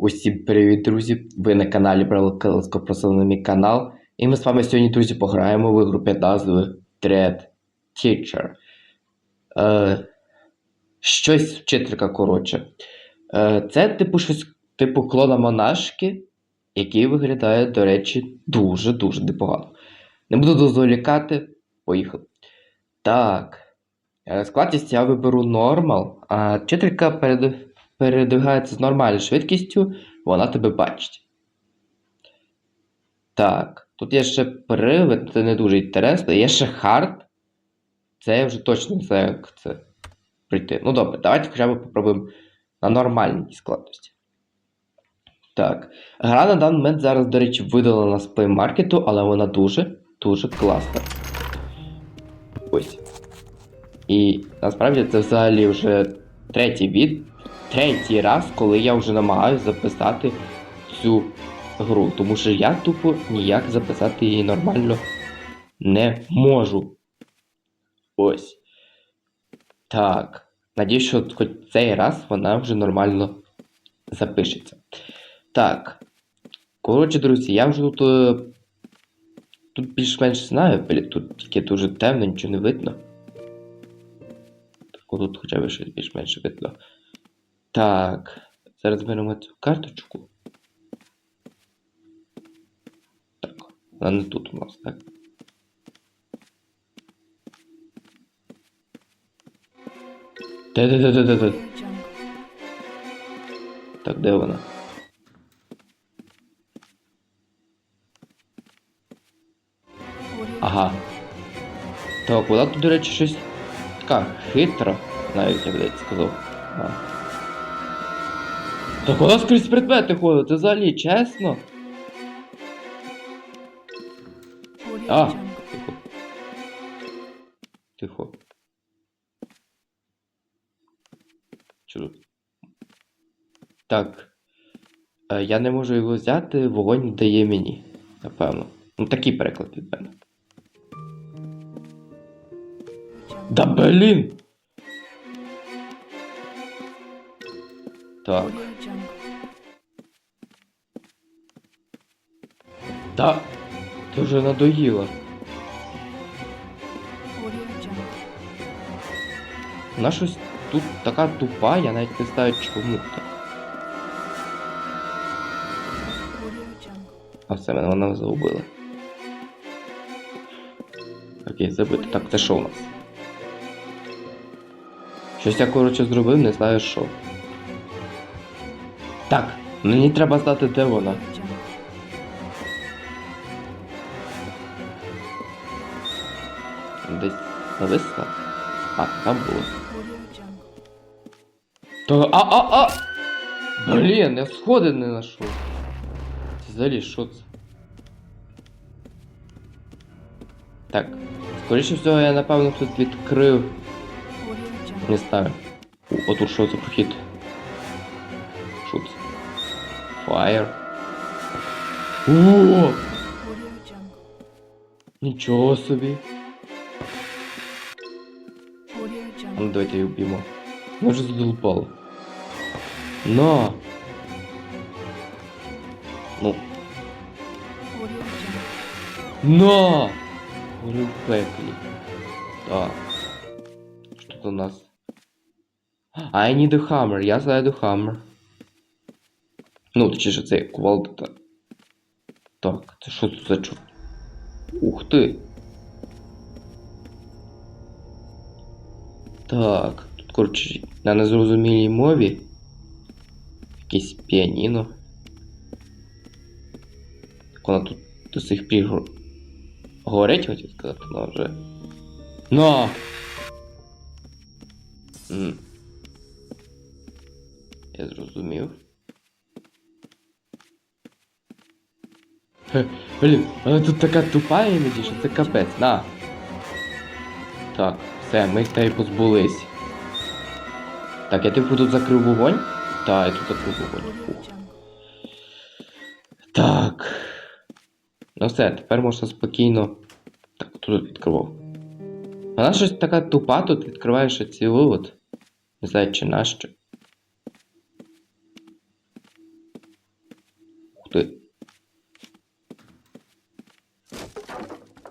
Усім привіт, друзі! Ви на каналі на канал. І ми з вами сьогодні, друзі, пограємо в ігру під назвою Dread Teacher. Е, щось вчителька, коротше. Е, це типу щось типу клона монашки, який виглядає, до речі, дуже-дуже непогано. Не буду дозволікати, поїхали. Так. Е, Складність я виберу нормал, а вчителька перед передвигається з нормальною швидкістю, вона тебе бачить. Так, тут є ще привид, це не дуже інтересно. Є ще хард. Це я вже точно не знаю, як це прийти. Ну добре, давайте хоча б попробуємо на нормальній складності. Так. Гра на даний момент зараз, до речі, видалена з Play але вона дуже, дуже класна. Ось. І насправді це взагалі вже третій від, третій раз, коли я вже намагаюся записати цю гру. Тому що я тупо ніяк записати її нормально не можу. Ось. Так. Надіюсь, що хоч цей раз вона вже нормально запишеться. Так. Коротше, друзі, я вже тут. е, Тут більш-менш знаю, блін, тут тільки дуже темно, нічого не видно. Так, тут хоча б щось більш-менш видно. Так. Зараз беремо цю карточку. Так, вона не тут у нас, так? Де-де-де-де-де-де. Так, де вона? Ага. Так, вона тут, до речі, щось така хитра, навіть я б сказав. А. Так вона скрізь предмети ходить, це взагалі чесно. А, тихо. Тихо. Чудо. Так. Е, я не можу його взяти, вогонь дає мені. Напевно. Ну такий переклад від мене. Да блін! Так. Да. Ти вже надоїла. Вона щось тут така тупа, я навіть не знаю чому так. А все, мене вона загубила. Окей, забити. Так, це що у нас? Щось я, коротше, зробив, не знаю що. Так, мені треба знати, де вона. Десь нависла? А, там було. То. А, а, а! Блін, я сходи не знайшов. Це взагалі що це? Так. Скоріше всього, я напевно тут відкрив. Не знаю. О, отут що за прохід? Що це? Fire. О! Нічого собі. А ну давайте її вб'ємо. Вона вже задолупала. На! Ну. На! Горю в пеклі. Так. Що тут у нас? I need a hammer. Я знайду hammer. Ну, точніше, це кувалда. Так, це що тут за чорт? Ух ти! Так, тут, коротше, на незрозумілій мові. Якесь піаніно. Так вона тут до сих пір горить, хотів сказати, але вже. На! М. Я зрозумів. Хе, блін, вона тут така тупа іноді, що це капець, на. Так, все, ми з нею позбулись. Так, я типу тут закрив вогонь? Так, я тут закрив вогонь. Фух. Так. Ну все, тепер можна спокійно. Так, тут відкривав. Вона щось така тупа, тут відкриває ще ці вивод. Не знаю, чи нащо. Ух ти.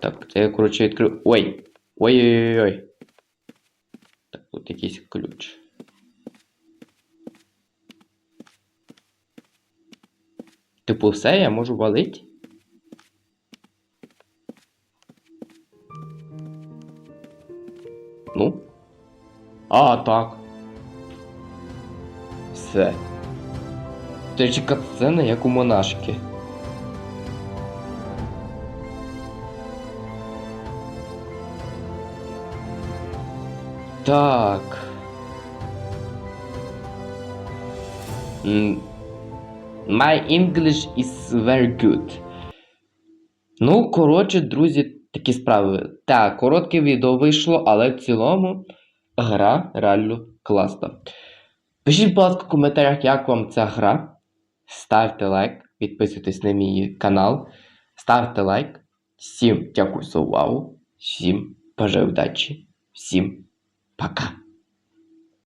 Так, це я, коротше, відкрив. Ой! Ой-ой-ой. Так, тут якийсь ключ. Типу, все, я можу валити? Ну? А, так. Все. Це ж катсцена, як у монашки. Так. My English is very good. Ну, коротше, друзі, такі справи. Так, коротке відео вийшло, але в цілому гра реально класна. Пишіть, будь ласка, в коментарях, як вам ця гра. Ставте лайк, підписуйтесь на мій канал, ставте лайк. Всім дякую за увагу. Всім бажаю удачі. Всім пока.